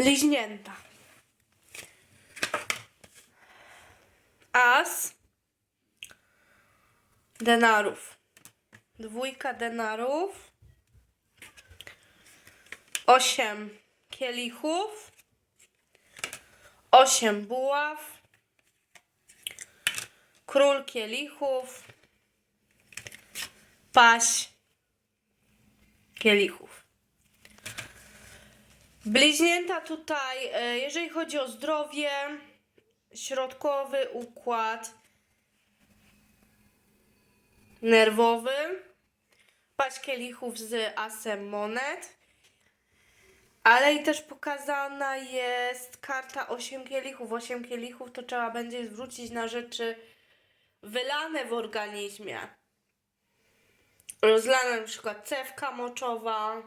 Bliźnięta. As denarów. Dwójka denarów. Osiem kielichów. Osiem buław. Król kielichów. Paś kielichów. Bliźnięta tutaj, e, jeżeli chodzi o zdrowie, środkowy układ nerwowy, paść kielichów z asem monet, ale i też pokazana jest karta 8 kielichów. 8 kielichów to trzeba będzie zwrócić na rzeczy wylane w organizmie. Rozlana na przykład cewka moczowa,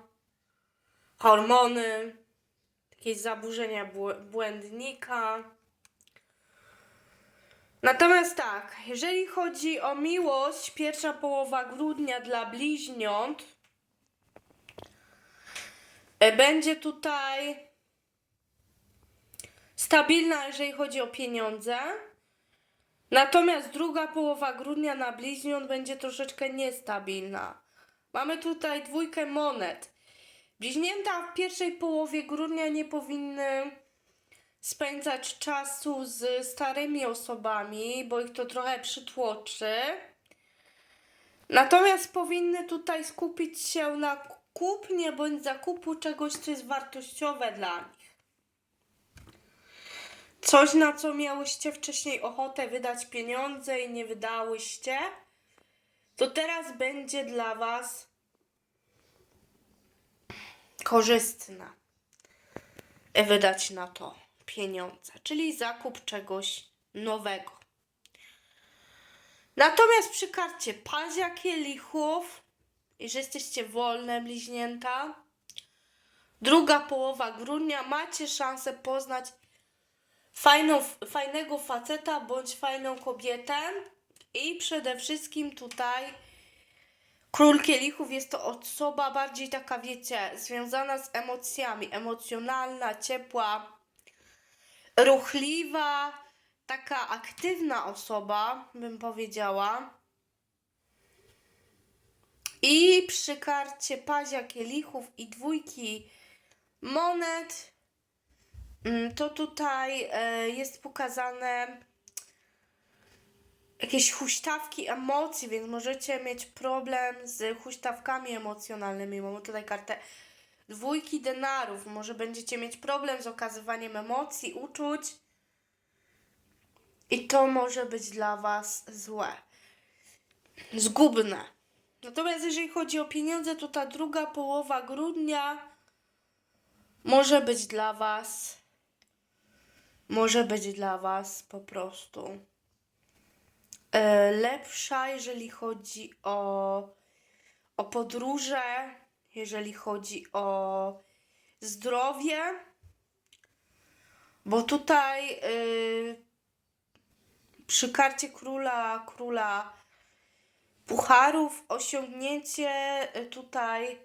hormony, jakieś zaburzenia błę- błędnika. Natomiast tak, jeżeli chodzi o miłość, pierwsza połowa grudnia dla bliźniąt e, będzie tutaj stabilna, jeżeli chodzi o pieniądze. Natomiast druga połowa grudnia na bliźniąt będzie troszeczkę niestabilna. Mamy tutaj dwójkę monet. Bliźnięta w pierwszej połowie grudnia nie powinny spędzać czasu z starymi osobami, bo ich to trochę przytłoczy. Natomiast powinny tutaj skupić się na kupnie bądź zakupu czegoś, co jest wartościowe dla nich. Coś, na co miałyście wcześniej ochotę wydać pieniądze i nie wydałyście, to teraz będzie dla Was korzystne wydać na to pieniądze, czyli zakup czegoś nowego. Natomiast przy karcie pazia kielichów, jeżeli jesteście wolne bliźnięta, druga połowa grudnia macie szansę poznać fajną, fajnego faceta bądź fajną kobietę i przede wszystkim tutaj Król Kielichów jest to osoba bardziej taka, wiecie, związana z emocjami, emocjonalna, ciepła, ruchliwa, taka aktywna osoba, bym powiedziała. I przy karcie pazia kielichów i dwójki monet, mm, to tutaj e, jest pokazane jakieś huśtawki emocji, więc możecie mieć problem z huśtawkami emocjonalnymi. Mamy tutaj kartę dwójki denarów. Może będziecie mieć problem z okazywaniem emocji, uczuć. I to może być dla Was złe. Zgubne. Natomiast jeżeli chodzi o pieniądze, to ta druga połowa grudnia może być dla Was. Może być dla Was po prostu lepsza, jeżeli chodzi o, o podróże, jeżeli chodzi o zdrowie, bo tutaj y, przy karcie króla, króla pucharów osiągnięcie y, tutaj,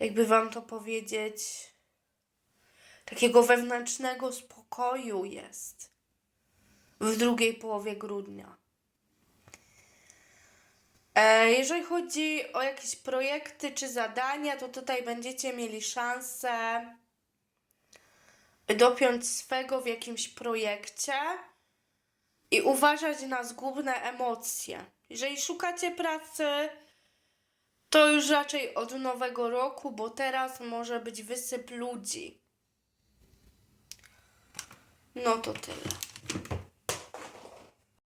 jakby wam to powiedzieć, takiego wewnętrznego spokoju jest w drugiej połowie grudnia. E, Jeżeli chodzi o jakieś projekty czy zadania, to tutaj będziecie mieli szansę dopiąć swego w jakimś projekcie i uważać na zgubne emocje. Jeżeli szukacie pracy, to już raczej od nowego roku, bo teraz może być wysyp ludzi. No to tyle.